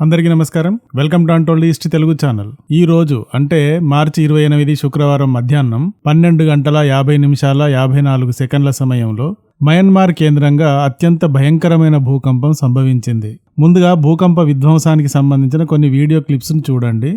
అందరికీ నమస్కారం. Welcome to untold east Telugu channel. ఈ రోజు అంటే మార్చి ఇరవై ఎనిమిది శుక్రవారం మధ్యాహ్నం పన్నెండు గంటల యాభై నిమిషాల యాభై నాలుగు సెకండ్ల సమయంలో మయన్మార్ కేంద్రంగా అత్యంత భయంకరమైన భూకంపం సంభవించింది. ముందుగా భూకంప విధ్వంసానికి సంబంధించిన కొన్ని వీడియో క్లిప్స్ను చూడండి.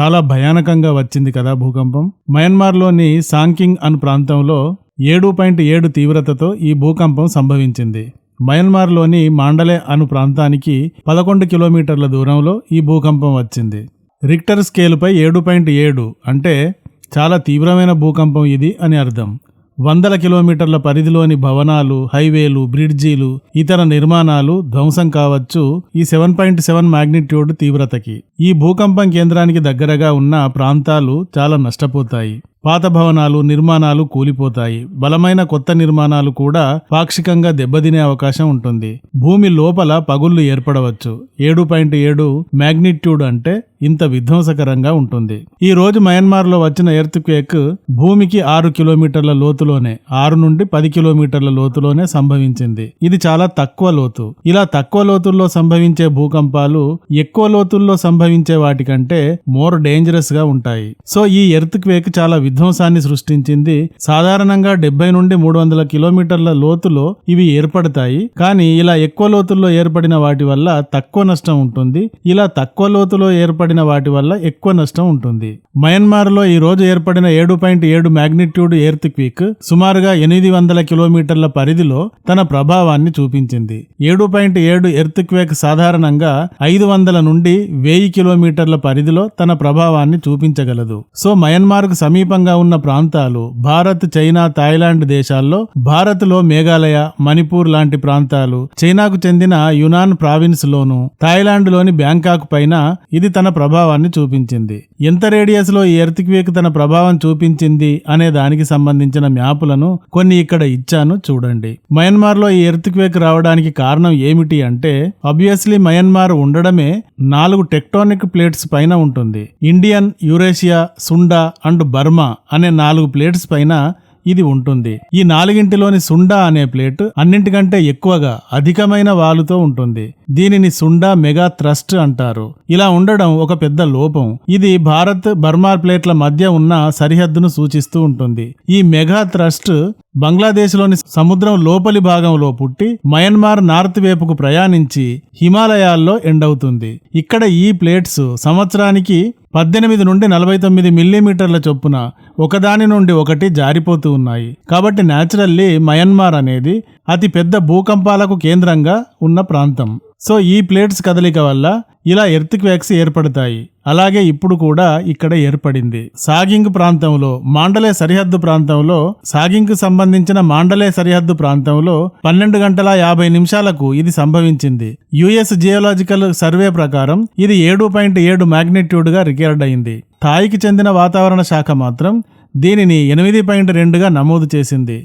చాలా భయానకంగా వచ్చింది కదా భూకంపం. మయన్మార్లోని సాంకింగ్ అను ప్రాంతంలో ఏడు పాయింట్ ఏడు తీవ్రతతో ఈ భూకంపం సంభవించింది. మయన్మార్లోని మాండలే అను ప్రాంతానికి పదకొండు కిలోమీటర్ల దూరంలో ఈ భూకంపం వచ్చింది. రిక్టర్ స్కేలుపై ఏడు పాయింట్ ఏడు అంటే చాలా తీవ్రమైన భూకంపం ఇది అని అర్థం. వందల కిలోమీటర్ల పరిధిలోని భవనాలు హైవేలు బ్రిడ్జీలు ఇతర నిర్మాణాలు ధ్వంసం కావచ్చు. ఈ సెవెన్ పాయింట్ సెవెన్ మాగ్నిట్యూడ్ తీవ్రతకి. ఈ భూకంపం కేంద్రానికి దగ్గరగా ఉన్న ప్రాంతాలు చాలా నష్టపోతాయి. పాత భవనాలు నిర్మాణాలు కూలిపోతాయి. బలమైన కొత్త నిర్మాణాలు కూడా పాక్షికంగా దెబ్బతినే అవకాశం ఉంటుంది. భూమి లోపల పగుళ్ళు ఏర్పడవచ్చు. ఏడు పాయింట్ ఏడు మ్యాగ్నిట్యూడ్ అంటే ఇంత విధ్వంసకరంగా ఉంటుంది. ఈ రోజు మయన్మార్లో వచ్చిన ఎర్త్ క్వేక్ భూమికి ఆరు కిలోమీటర్ల లోతులోనే ఆరు నుండి పది కిలోమీటర్ల లోతులోనే సంభవించింది. ఇది చాలా తక్కువ లోతు. ఇలా తక్కువ లోతుల్లో సంభవించే భూకంపాలు ఎక్కువ లోతుల్లో సంభవించే వాటికంటే మోర్ డేంజరస్గా ఉంటాయి. సో ఈ ఎర్త్ క్వేక్ చాలా విధ్వంసాన్ని సృష్టించింది. సాధారణంగా డెబ్బై నుండి మూడు వందల కిలోమీటర్ల లోతులో ఇవి ఏర్పడతాయి. కానీ ఇలా ఎక్కువ లోతుల్లో ఏర్పడిన వాటి వల్ల తక్కువ నష్టం ఉంటుంది. ఇలా తక్కువ లోతులో ఏర్పడి ఏర్పడిన వాటి వల్ల ఎక్కువ నష్టం ఉంటుంది. మయన్మార్లో ఈ రోజు ఏర్పడిన ఏడు పాయింట్ ఏడు మ్యాగ్నిట్యూడ్ ఎర్త్ క్విక్ సుమారుగా ఎనిమిది వందల కిలోమీటర్ల పరిధిలో తన ప్రభావాన్ని చూపించింది. ఏడు పాయింట్ ఏడు ఎర్త్ క్వేక్ సాధారణంగా ఐదు వందల నుండి వెయ్యి కిలోమీటర్ల పరిధిలో తన ప్రభావాన్ని చూపించగలదు. సో మయన్మార్కు సమీపంగా ఉన్న ప్రాంతాలు భారత్ చైనా థాయిలాండ్ దేశాల్లో భారత్లో మేఘాలయ మణిపూర్ లాంటి ప్రాంతాలు చైనాకు చెందిన యునాన్ ప్రావిన్స్ లోను థాయిలాండ్లోని బ్యాంకాక్ పైన ఇది తన ప్రభావాన్ని చూపించింది. ఎంత రేడియస్లో ఈ ఎర్త్ క్వేక్ తన ప్రభావం చూపించింది అనే దానికి సంబంధించిన మ్యాపులను కొన్ని ఇక్కడ ఇచ్చాను చూడండి. మయన్మార్లో ఈ ఎర్త్ క్వేక్ రావడానికి కారణం ఏమిటి అంటే ఆబ్వియస్లీ మయన్మార్ ఉండడమే నాలుగు టెక్టోనిక్ ప్లేట్స్ పైన ఉంటుంది. Indian Eurasia Sunda and Burma అనే నాలుగు ప్లేట్స్ పైన ఇది ఉంటుంది. ఈ నాలుగింటిలోని సుండా అనే ప్లేట్ అన్నింటికంటే ఎక్కువగా అధికమైన వాలుతో ఉంటుంది. దీనిని సుండా మెగా థ్రస్ట్ అంటారు. ఇలా ఉండడం ఒక పెద్ద లోపం. ఇది భారత్ బర్మా ప్లేట్ల మధ్య ఉన్న సరిహద్దును సూచిస్తూ ఉంటుంది. ఈ మెగా థ్రస్ట్ బంగ్లాదేశ్లోని సముద్రం లోపలి భాగంలో పుట్టి మయన్మార్ నార్త్ వైపుకు ప్రయాణించి హిమాలయాల్లో ఎండవుతుంది ఇక్కడ ఈ ప్లేట్స్ సంవత్సరానికి పద్దెనిమిది నుండి నలభై తొమ్మిది మిల్లీమీటర్ల చొప్పున ఒకదాని నుండి ఒకటి జారిపోతూ ఉన్నాయి. కాబట్టి న్యాచురల్లీ మయన్మార్ అనేది అతి పెద్ద భూకంపాలకు కేంద్రంగా ఉన్న ప్రాంతం. సో ఈ ప్లేట్స్ కదలిక వల్ల ఇలా ఎర్త్ క్వేక్స్ ఏర్పడతాయి. అలాగే ఇప్పుడు కూడా ఇక్కడ ఏర్పడింది. సాగింగ్ ప్రాంతంలో మాండలే సరిహద్దు ప్రాంతంలో సాగింగ్ సంబంధించిన మాండలే సరిహద్దు ప్రాంతంలో పన్నెండు గంటల యాభై నిమిషాలకు ఇది సంభవించింది. యుఎస్ జియోలాజికల్ సర్వే ప్రకారం ఇది ఏడు పాయింట్ ఏడు మ్యాగ్నిట్యూడ్గా రికార్డ్ అయింది. థాయికి చెందిన వాతావరణ శాఖ మాత్రం దీనిని ఎనిమిది పాయింట్ రెండుగా నమోదు చేసింది.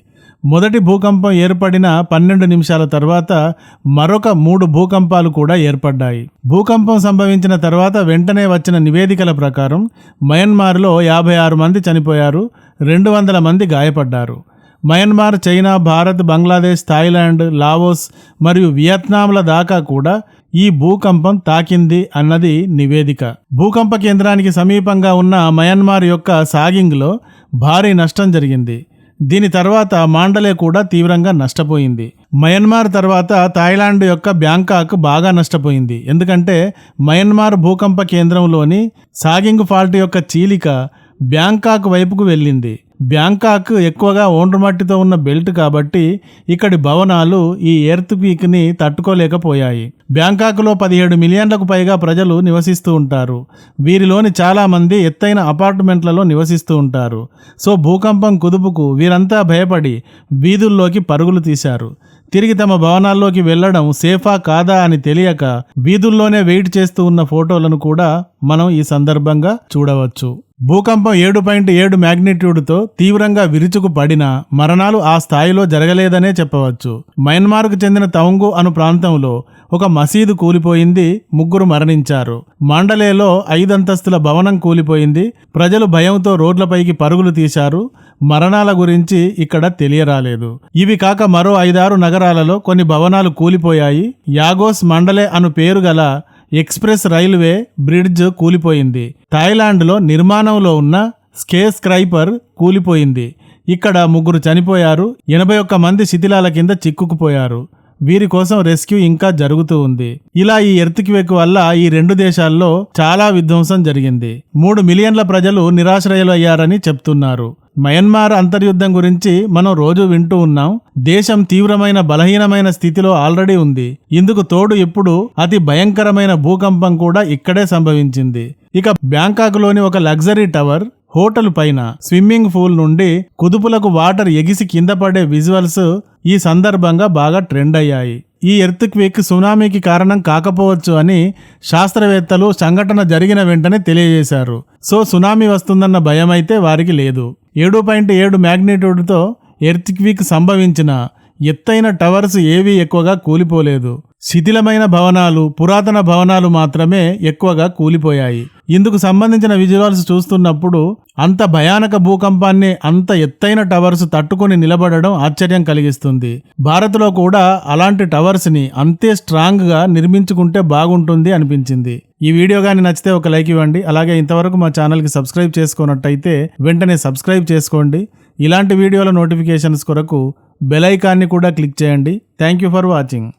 మొదటి భూకంపం ఏర్పడిన పన్నెండు నిమిషాల తర్వాత మరొక మూడు భూకంపాలు కూడా ఏర్పడ్డాయి. భూకంపం సంభవించిన తర్వాత వెంటనే వచ్చిన నివేదికల ప్రకారం మయన్మార్లో యాభై ఆరు మంది చనిపోయారు రెండు వందల మంది గాయపడ్డారు. Myanmar China Bharat Bangladesh Thailand Laos మరియు వియత్నాంల దాకా కూడా ఈ భూకంపం తాకింది అన్నది నివేదిక. భూకంప కేంద్రానికి సమీపంగా ఉన్న మయన్మార్ యొక్క సాగింగ్లో భారీ నష్టం జరిగింది. దీని తర్వాత మాండలే కూడా తీవ్రంగా నష్టపోయింది. మయన్మార్ తర్వాత థాయిలాండ్ యొక్క బ్యాంకాక్ బాగా నష్టపోయింది. ఎందుకంటే మయన్మార్ భూకంప కేంద్రంలోని సాగింగ్ ఫాల్ట్ యొక్క చీలిక బ్యాంకాక్ వైపుకు వెళ్ళింది. బ్యాంకాక్ ఎక్కువగా ఒండ్రు మట్టితో ఉన్న బెల్ట్ కాబట్టి ఇక్కడి భవనాలు ఈ ఎర్త్ పీక్ని తట్టుకోలేకపోయాయి. బ్యాంకాక్లో పదిహేడు మిలియన్లకు పైగా ప్రజలు నివసిస్తూ ఉంటారు. వీరిలోని చాలామంది ఎత్తైన అపార్ట్మెంట్లలో నివసిస్తూ ఉంటారు. సో భూకంపం కుదుపుకు వీరంతా భయపడి వీధుల్లోకి పరుగులు తీశారు. తిరిగి తమ భవనాల్లోకి వెళ్ళడం సేఫా కాదా అని తెలియక వీధుల్లోనే వెయిట్ చేస్తూ ఉన్న ఫోటోలను కూడా మనం ఈ సందర్భంగా చూడవచ్చు. భూకంపం ఏడు పాయింట్ ఏడు మ్యాగ్నిట్యూడ్తో తీవ్రంగా విరుచుకు పడిన మరణాలు ఆ స్థాయిలో జరగలేదనే చెప్పవచ్చు. మయన్మార్కు చెందిన తౌంగు అను ప్రాంతంలో ఒక మసీదు కూలిపోయింది ముగ్గురు మరణించారు. మండలేలో ఐదంతస్తుల భవనం కూలిపోయింది ప్రజలు భయంతో రోడ్లపైకి పరుగులు తీశారు మరణాల గురించి ఇక్కడ తెలియరాలేదు. ఇవి కాక మరో ఐదారు నగరాలలో కొన్ని భవనాలు కూలిపోయాయి. యాగోస్ మండలే అను పేరు గల ఎక్స్ప్రెస్ రైల్వే బ్రిడ్జ్ కూలిపోయింది. థాయిలాండ్లో నిర్మాణంలో ఉన్న స్కే స్క్రైపర్ కూలిపోయింది. ఇక్కడ ముగ్గురు చనిపోయారు. ఎనభై ఒక్క మంది శిథిలాల కింద చిక్కుకుపోయారు. వీరి కోసం రెస్క్యూ ఇంకా జరుగుతూ ఉంది. ఇలా ఈ ఎర్త్క్వేక్ వల్ల ఈ రెండు దేశాల్లో చాలా విధ్వంసం జరిగింది. మూడు మిలియన్ల ప్రజలు నిరాశ్రయులయ్యారని చెప్తున్నారు. మయన్మార్ అంతర్యుద్ధం గురించి మనం రోజు వింటూ ఉన్నాం. దేశం తీవ్రమైన బలహీనమైన స్థితిలో ఆల్రెడీ ఉంది. ఇందుకు తోడు ఇప్పుడు అతి భయంకరమైన భూకంపం కూడా ఇక్కడే సంభవించింది. ఇక బ్యాంకాక్లోని ఒక లగ్జరీ టవర్ హోటల్ పైన స్విమ్మింగ్ పూల్ నుండి కుదుపులకు వాటర్ ఎగిసి కింద పడే విజువల్స్ ఈ సందర్భంగా బాగా ట్రెండ్ అయ్యాయి. ఈ ఎర్త్ క్విక్ సునామీకి కారణం కాకపోవచ్చు అని శాస్త్రవేత్తలు సంఘటన జరిగిన వెంటనే తెలియజేశారు. సో సునామీ వస్తుందన్న భయం అయితే వారికి లేదు. ఏడు పాయింట్ ఏడు మ్యాగ్నిట్యూడ్తో ఎర్త్క్విక్ సంభవించిన ఎత్తైన టవర్స్ ఏవీ ఎక్కువగా కూలిపోలేదు. శిథిలమైన భవనాలు పురాతన భవనాలు మాత్రమే ఎక్కువగా కూలిపోయాయి. ఇందుకు సంబంధించిన విజువల్స్ చూస్తున్నప్పుడు అంత భయానక భూకంపాన్ని అంత ఎత్తైన టవర్స్ తట్టుకొని నిలబడడం ఆశ్చర్యం కలిగిస్తుంది. భారత్లో కూడా అలాంటి టవర్స్ని అంతే స్ట్రాంగ్గా నిర్మించుకుంటే బాగుంటుంది అనిపించింది. ఈ వీడియో కానీ నచ్చితే ఒక లైక్ ఇవ్వండి. అలాగే ఇంతవరకు మా ఛానల్కి సబ్స్క్రైబ్ చేసుకున్నట్టయితే వెంటనే సబ్స్క్రైబ్ చేసుకోండి. ఇలాంటి వీడియోల నోటిఫికేషన్స్ కొరకు బెల్ ఐకాన్ని కూడా క్లిక్ చేయండి. Thank you for watching.